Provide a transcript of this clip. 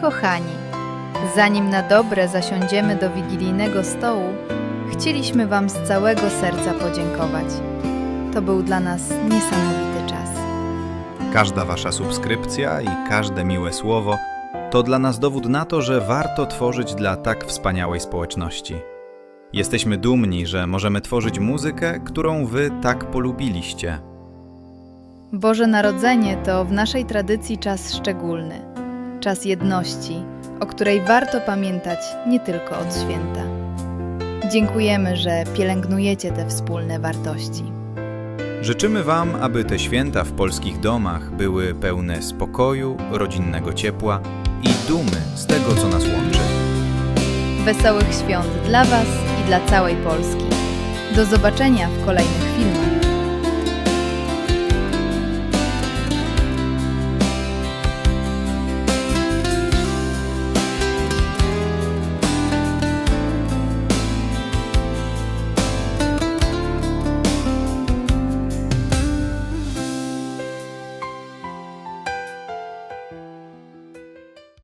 Kochani, zanim na dobre zasiądziemy do wigilijnego stołu, chcieliśmy Wam z całego serca podziękować. To był dla nas niesamowity czas. Każda Wasza subskrypcja i każde miłe słowo to dla nas dowód na to, że warto tworzyć dla tak wspaniałej społeczności. Jesteśmy dumni, że możemy tworzyć muzykę, którą Wy tak polubiliście. Boże Narodzenie to w naszej tradycji czas szczególny, czas jedności, o której warto pamiętać nie tylko od święta. Dziękujemy, że pielęgnujecie te wspólne wartości. Życzymy Wam, aby te święta w polskich domach były pełne spokoju, rodzinnego ciepła i dumy z tego, co nas łączy. Wesołych świąt dla Was i dla całej Polski. Do zobaczenia w kolejnych filmach.